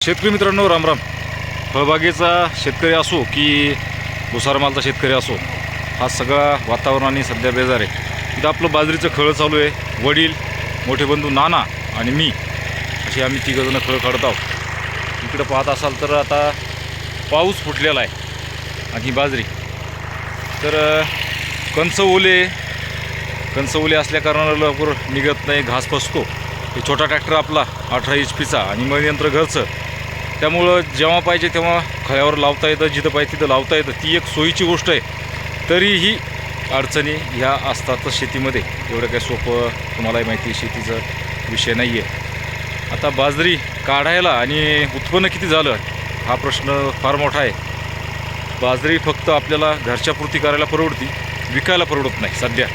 शेतकरी मित्रांनो रामराम. फळबागेचा शेतकरी असो की भुसारमालचा शेतकरी असो हा सगळा वातावरणाने सध्या बेजार आहे. इथं आपलं बाजरीचं खळं चालू आहे. वडील मोठे बंधू नाना आणि मी अशी आम्ही तिघंजणं खळं काढत आहोत. इकडं पाहत असाल तर आता पाऊस फुटलेला आहे आणि बाजरी. तर अं, कंच ओले कंच ओले असल्याकारणानं लवकर निघत नाही घास फसतो. हे छोटा ट्रॅक्टर आपला अठरा एच पीचा आणि मळयंत्र घरचं. त्यामुळं जेव्हा पाहिजे तेव्हा खळ्यावर लावता येतं जिथं पाहिजे तिथं लावता येतं. ती एक सोयीची गोष्ट आहे. तरीही अडचणी ह्या असतातच शेतीमध्ये. एवढं काही सोपं तुम्हालाही माहिती आहे शेतीचा विषय नाही आहे आता बाजरी काढायला आणि उत्पन्न किती झालं हा प्रश्न फार मोठा आहे. बाजरी फक्त आपल्याला घरच्या पूर्ती करायला परवडती विकायला परवडत नाही सध्या.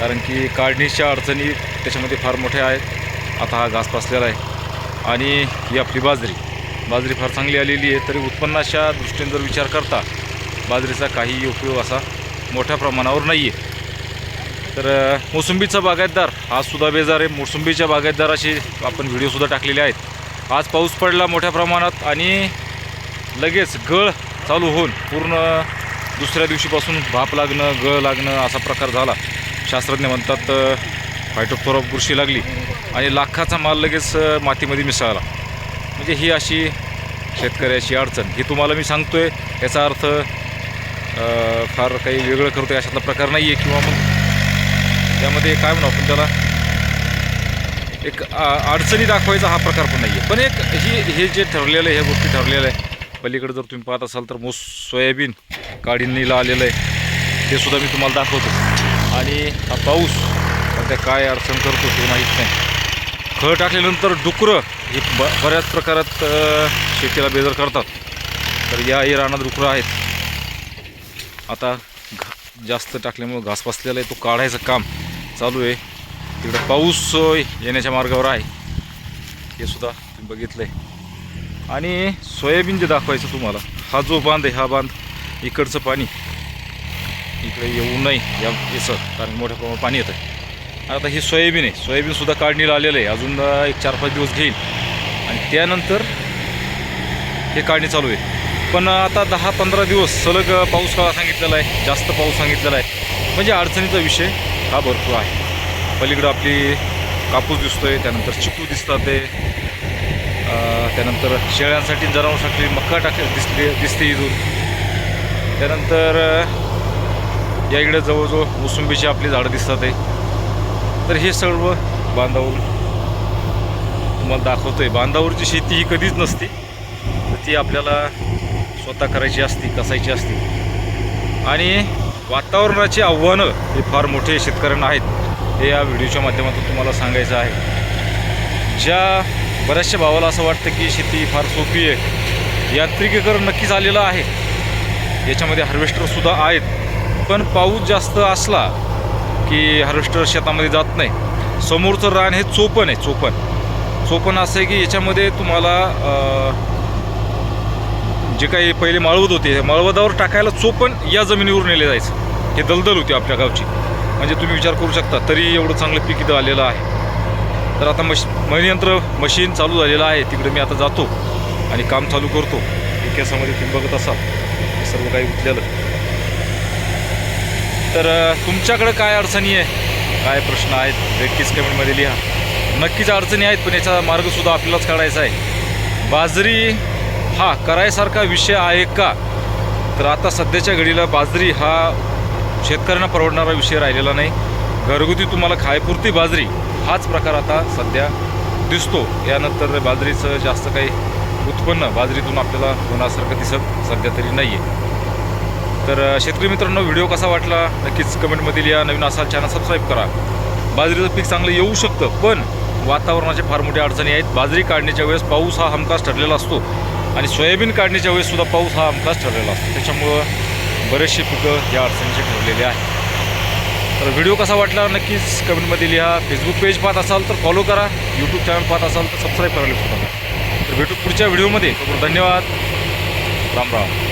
कारण की काढणीच्या अडचणी त्याच्यामध्ये फार मोठ्या आहेत. आता हा घास पासलेला आहे. आणि ही आपली बाजरी. बाजरी फार चांगली आलेली आहे तरी उत्पन्नाच्या दृष्टीने जर विचार करता बाजरीचा काही उपयोग असा मोठ्या प्रमाणावर नाही आहे तर मोसंबीचा बागायतदार हा सुद्धा बेजार आहे. मोसंबीच्या बागायतदाराशी आपण व्हिडिओसुद्धा टाकलेले आहेत. आज पाऊस पडला मोठ्या प्रमाणात आणि लगेच गळ चालू होऊन पूर्ण दुसऱ्या दिवशीपासून भाप लागणं गळ लागणं असा प्रकार झाला. शास्त्रज्ञ म्हणतात अ, फायटोफोरा बुरशी लागली आणि लाखाचा माल लगेच मातीमध्ये मिसळला. म्हणजे ही अशी शेतकऱ्याची अडचण. ही तुम्हाला मी सांगतो आहे याचा अर्थ फार काही वेगळं करतो आहे अशातला प्रकार नाही आहे किंवा मग त्यामध्ये काय म्हणू आपण त्याला? एक अडचणी दाखवायचा हा प्रकार पण नाही आहे पण एक ही हे जे ठरलेलं आहे ह्या गोष्टी ठरलेल्या आहे पलीकडे जर तुम्ही पाहत असाल तर मोस सोयाबीन काढणीला आलेलं आहे ते सुद्धा मी तुम्हाला दाखवतो. आणि हा पाऊस सध्या काय अडचण करतो ते माहीत नाही. खळ टाकल्यानंतर डुकरं हे ब बऱ्याच प्रकारात शेतीला बेजार करतात. तर या ही रानात डुकरं आहेत. आता जास्त टाकल्यामुळं घास बसलेला आहे. तो काढायचं काम चालू आहे. तिकडं पाऊस येण्याच्या मार्गावर आहे. हे सुद्धा तुम्ही बघितलं आहे आणि सोयाबीन जे दाखवायचं तुम्हाला हा जो बांध आहे हा बांध इकडचं पाणी. इकडे येऊ नये या याचं. कारण मोठ्या प्रमाणात पाणी येतं आता ही सोयाबीन आहे. सोयाबीनसुद्धा काढणीला आलेलं आहे. अजून एक चार पाच दिवस घेईल आणि त्यानंतर हे काढणी चालू आहे. पण आता दहा पंधरा दिवस सलग पाऊस काळा सांगितलेला आहे. जास्त पाऊस सांगितलेला आहे. म्हणजे अडचणीचा विषय हा भरपूर आहे. पलीकडं आपली कापूस दिसतो आहे त्यानंतर चिकू दिसतात ते. त्यानंतर शेळ्यांसाठी जनावरांसाठी मक्का टाक दिसते दिसते इथून. त्यानंतर या इकडे जवळजवळ मोसुंबीची आपली झाडं दिसतात आहे तर हे सर्व बांधावर तुम्हाला दाखवतोय. बांधावरची शेती ही कधीच नसते. तर ती आपल्याला स्वतः करायची असती कसायची असती. आणि वातावरणाची आव्हानं हे फार मोठे शेतकऱ्यांना आहेत हे या व्हिडिओच्या माध्यमातून तुम्हाला सांगायचं आहे. ज्या बऱ्याचशा भावाला असं वाटतं की शेती फार सोपी आहे यांत्रिकीकरण नक्कीच आलेलं आहे. याच्यामध्ये हार्वेस्टरसुद्धा आहेत. पण पाऊस जास्त असला की हार्वेस्टर शेतामध्ये जात नाही. समोरचं रान हे चोपण आहे चोपण. चोपण असं आहे की याच्यामध्ये तुम्हाला जे काही पहिले माळवत होते माळवदावर टाकायला चोपण या जमिनीवर नेले जायचं. हे दलदल होती आपल्या गावची. म्हणजे तुम्ही विचार करू शकता तरी एवढं चांगलं पीक इथं आलेलं आहे. तर आता मश मणियंत्र मशीन चालू झालेलं आहे तिकडे मी आता जातो आणि काम चालू करतो. इतिहासामध्ये तुम्ही बघत असाल. सर्व काही उठलेलं तर तुमच्याकडं काय अडचणी आहे? काय प्रश्न आहेत? नक्कीच कमेंटमध्ये लिहा. नक्कीच अडचणी आहेत पण याचा मार्गसुद्धा आपल्यालाच काढायचा आहे. बाजरी हा करायसारखा विषय आहे का? तर आता सध्याच्या घडीला बाजरी हा शेतकऱ्यांना परवडणारा विषय राहिलेला नाही. घरगुती तुम्हाला खायपुरती बाजरी हाच प्रकार आता सध्या दिसतो. यानंतर बाजरीचं जास्त काही उत्पन्न बाजरीतून आपल्याला होण्यासारखं दिसत सध्या तरी नाही आहे तर शेतकरी मित्रांनो व्हिडिओ कसा वाटला? नक्कीच कमेंटमध्ये लिहा नवीन असाल चॅनल सबस्क्राईब करा. बाजरीचं पीक चांगलं येऊ शकतं पण वातावरणाचे फार मोठ्या अडचणी आहेत. बाजरी काढण्याच्या वेळेस पाऊस हा हमखास ठरलेला असतो आणि सोयाबीन काढण्याच्या वेळेससुद्धा पाऊस हा हमखास ठरलेला असतो. त्याच्यामुळं बरेचसे पिकं या अडचणीचे ठरलेले आहेत. तर व्हिडिओ कसा वाटला? नक्कीच कमेंटमध्ये लिहा फेसबुक पेज पाहत असाल तर फॉलो करा. यूट्यूब चॅनल पाहत असाल तर सबस्क्राईब करायला विसरू नका. तर भेटू पुढच्या व्हिडिओमध्ये. धन्यवाद. राम राम.